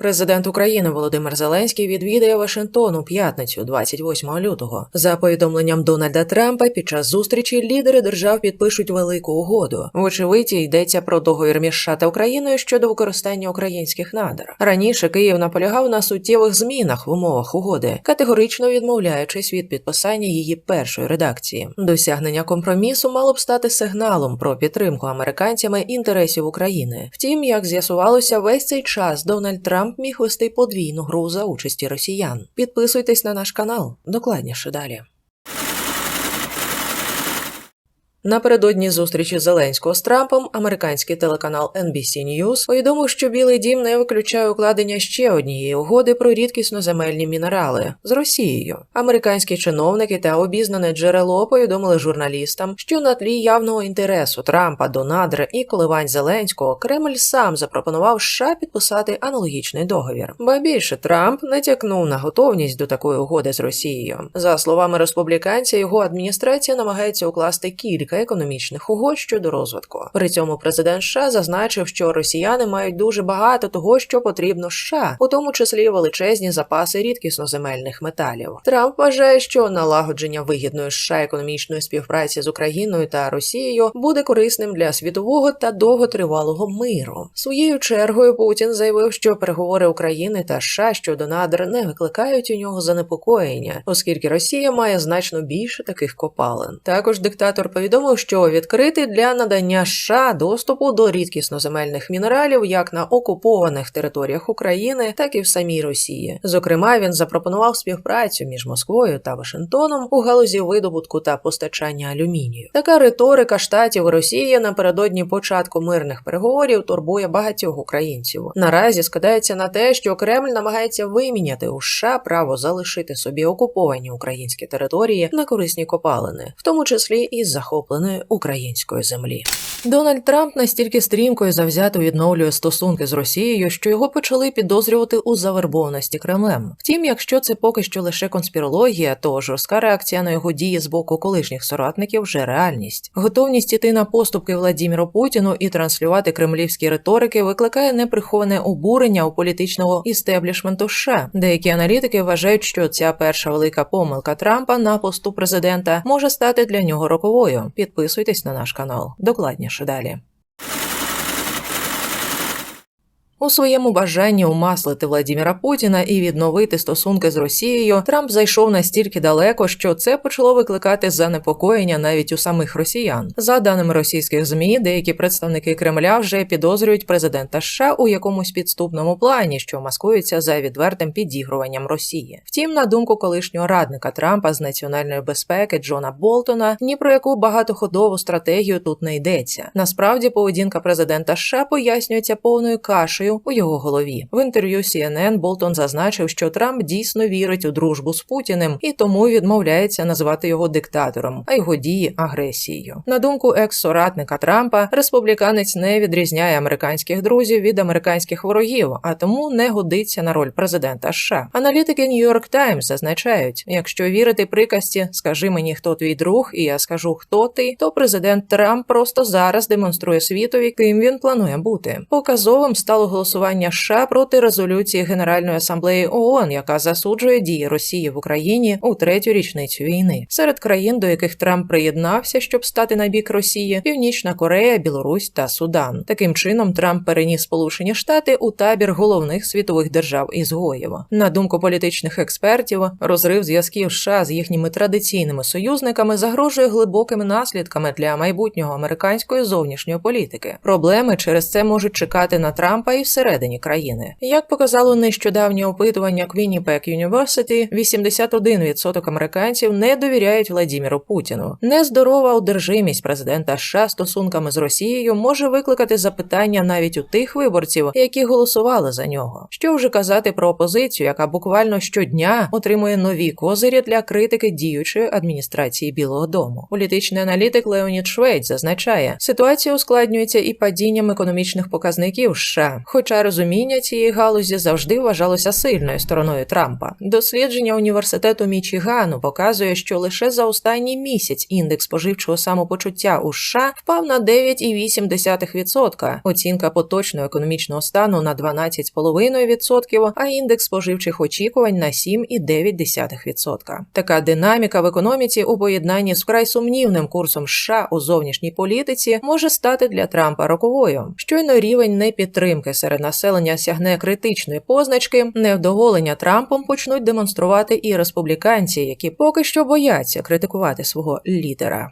Президент України Володимир Зеленський відвідає Вашингтон у п'ятницю, 28 лютого. За повідомленням Дональда Трампа, під час зустрічі лідери держав підпишуть велику угоду. Вочевидь, йдеться про договір між США та Україною щодо використання українських надр. Раніше Київ наполягав на суттєвих змінах в умовах угоди, категорично відмовляючись від підписання її першої редакції. Досягнення компромісу мало б стати сигналом про підтримку американцями інтересів України. Втім, як з'ясувалося, весь цей час Дональд Трамп міг вести подвійну гру за участі росіян. Підписуйтесь на наш канал. Докладніше далі. Напередодні зустрічі Зеленського з Трампом американський телеканал NBC News повідомив, що Білий Дім не виключає укладення ще однієї угоди про рідкісноземельні мінерали з Росією. Американські чиновники та обізнане джерело повідомили журналістам, що на тлі явного інтересу Трампа до надр і коливань Зеленського Кремль сам запропонував США підписати аналогічний договір. Ба більше Трамп натякнув на готовність до такої угоди з Росією. За словами республіканця, його адміністрація намагається укласти кілька економічних угод щодо розвитку. При цьому президент США зазначив, що росіяни мають дуже багато того, що потрібно США, у тому числі величезні запаси рідкісноземельних металів. Трамп вважає, що налагодження вигідної США економічної співпраці з Україною та Росією буде корисним для світового та довготривалого миру. Своєю чергою Путін заявив, що переговори України та США щодо надр не викликають у нього занепокоєння, оскільки Росія має значно більше таких копалин. Також диктатор повідомив, що відкритий для надання США доступу до рідкісноземельних мінералів як на окупованих територіях України, так і в самій Росії. Зокрема, він запропонував співпрацю між Москвою та Вашингтоном у галузі видобутку та постачання алюмінію. Така риторика штатів і Росії напередодні початку мирних переговорів турбує багатьох українців. Наразі скидається на те, що Кремль намагається виміняти у США право залишити собі окуповані українські території на корисні копалини, в тому числі із захопленої української землі. Дональд Трамп настільки стрімко і завзято відновлює стосунки з Росією, що його почали підозрювати у завербованості Кремлем. Втім, якщо це поки що лише конспірологія, то жорстка реакція на його дії з боку колишніх соратників вже реальність. Готовність іти на поступки Владіміру Путіну і транслювати кремлівські риторики викликає неприховане обурення у політичного істеблішменту США. Деякі аналітики вважають, що ця перша велика помилка Трампа на посту президента може стати для нього роковою. Підписуйтесь на наш канал. Докладніше далі. У своєму бажанні умаслити Владіміра Путіна і відновити стосунки з Росією Трамп зайшов настільки далеко, що це почало викликати занепокоєння навіть у самих росіян. За даними російських змі, деякі представники Кремля вже підозрюють президента США у якомусь підступному плані, що маскується за відвертим підігруванням Росії. Втім, на думку колишнього радника Трампа з національної безпеки Джона Болтона, ні про яку багатоходову стратегію тут не йдеться. Насправді, поведінка президента США пояснюється повною кашею у його голові. В інтерв'ю CNN Болтон зазначив, що Трамп дійсно вірить у дружбу з Путіним і тому відмовляється називати його диктатором, а його дії агресією. На думку екс-соратника Трампа, республіканець не відрізняє американських друзів від американських ворогів, а тому не годиться на роль президента США. Аналітики New York Times зазначають: якщо вірити приказці, скажи мені, хто твій друг, і я скажу, хто ти, то президент Трамп просто зараз демонструє світові, ким він планує бути. Показовим стало голосування США проти резолюції Генеральної асамблеї ООН, яка засуджує дії Росії в Україні у третю річницю війни. Серед країн, до яких Трамп приєднався, щоб стати на бік Росії, Північна Корея, Білорусь та Судан. Таким чином Трамп переніс Сполучені Штати у табір головних світових держав ізгоїв. На думку політичних експертів, розрив зв'язків США з їхніми традиційними союзниками загрожує глибокими наслідками для майбутнього американської зовнішньої політики. Проблеми через це можуть чекати на Трампа і всередині країни. Як показало нещодавнє опитування Quinnipiac University, 81% американців не довіряють Владіміру Путіну. Нездорова одержимість президента США стосунками з Росією може викликати запитання навіть у тих виборців, які голосували за нього. Що вже казати про опозицію, яка буквально щодня отримує нові козирі для критики діючої адміністрації Білого Дому. Політичний аналітик Леонід Швейц зазначає, ситуація ускладнюється і падінням економічних показників США. Хоча розуміння цієї галузі завжди вважалося сильною стороною Трампа. Дослідження університету Мічігану показує, що лише за останній місяць індекс споживчого самопочуття у США впав на 9,8%, оцінка поточного економічного стану на 12,5%, а індекс споживчих очікувань на 7,9%. Така динаміка в економіці у поєднанні з вкрай сумнівним курсом США у зовнішній політиці може стати для Трампа роковою. Щойно рівень непідтримки серед населення сягне критичної позначки, невдоволення Трампом почнуть демонструвати і республіканці, які поки що бояться критикувати свого лідера.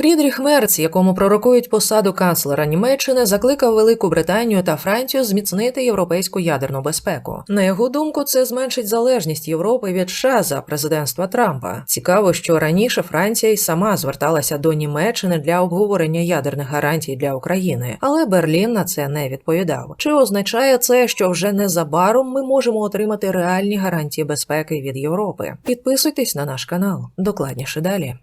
Фрідріх Мерц, якому пророкують посаду канцлера Німеччини, закликав Велику Британію та Францію зміцнити європейську ядерну безпеку. На його думку, це зменшить залежність Європи від США за президентства Трампа. Цікаво, що раніше Франція й сама зверталася до Німеччини для обговорення ядерних гарантій для України, але Берлін на це не відповідав. Чи означає це, що вже незабаром ми можемо отримати реальні гарантії безпеки від Європи? Підписуйтесь на наш канал. Докладніше далі.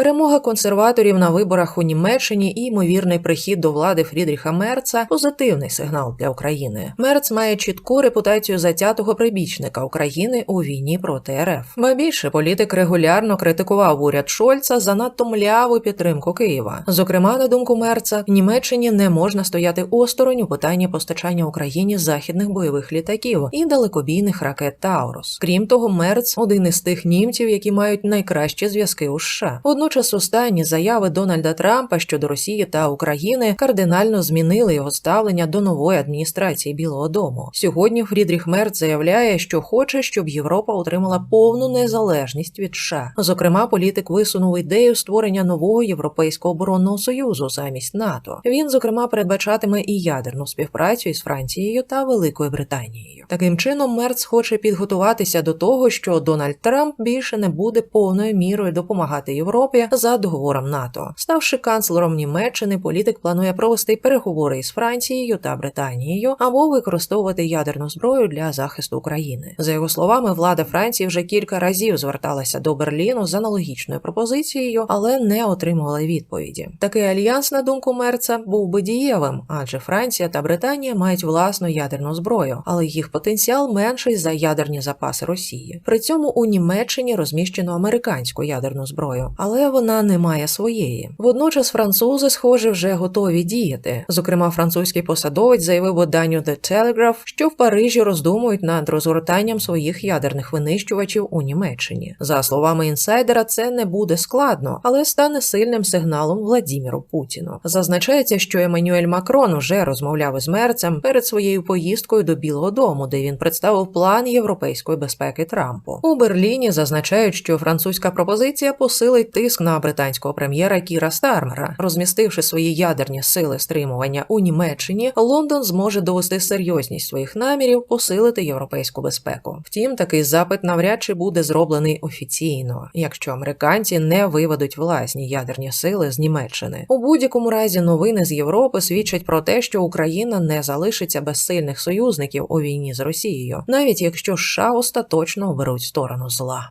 Перемога консерваторів на виборах у Німеччині і ймовірний прихід до влади Фрідріха Мерца позитивний сигнал для України. Мерц має чітку репутацію затятого прибічника України у війні проти РФ. Ба більше політик регулярно критикував уряд Шольца за надто мляву підтримку Києва. Зокрема, на думку Мерца, в Німеччині не можна стояти осторонь у питанні постачання Україні західних бойових літаків і далекобійних ракет Таурус. Крім того, Мерц один із тих німців, які мають найкращі зв'язки у США. Водночас останні заяви Дональда Трампа щодо Росії та України кардинально змінили його ставлення до нової адміністрації Білого Дому. Сьогодні Фрідріх Мерц заявляє, що хоче, щоб Європа отримала повну незалежність від США. Зокрема, політик висунув ідею створення нового європейського оборонного союзу замість НАТО. Він, зокрема, передбачатиме і ядерну співпрацю із Францією та Великою Британією. Таким чином, Мерц хоче підготуватися до того, що Дональд Трамп більше не буде повною мірою допомагати Європі за договором НАТО. Ставши канцлером Німеччини, політик планує провести переговори із Францією та Британією або використовувати ядерну зброю для захисту України. За його словами, влада Франції вже кілька разів зверталася до Берліну з аналогічною пропозицією, але не отримувала відповіді. Такий альянс, на думку Мерца, був би дієвим, адже Франція та Британія мають власну ядерну зброю, але їх потенціал менший за ядерні запаси Росії. При цьому у Німеччині розміщено американську ядерну зброю, але вона не має своєї. Водночас французи, схоже, вже готові діяти. Зокрема, французький посадовець заявив виданню The Telegraph, що в Парижі роздумують над розгортанням своїх ядерних винищувачів у Німеччині. За словами інсайдера, це не буде складно, але стане сильним сигналом Владіміру Путіну. Зазначається, що Еммануель Макрон вже розмовляв із мерцем перед своєю поїздкою до Білого Дому, де він представив план європейської безпеки Трампу. У Берліні зазначають, що французька пропозиція посилить тиск на британського прем'єра Кіра Стармера. Розмістивши свої ядерні сили стримування у Німеччині, Лондон зможе довести серйозність своїх намірів посилити європейську безпеку. Втім, такий запит навряд чи буде зроблений офіційно, якщо американці не виведуть власні ядерні сили з Німеччини. У будь-якому разі новини з Європи свідчать про те, що Україна не залишиться без сильних союзників у війні з Росією, навіть якщо США остаточно оберуть сторону зла.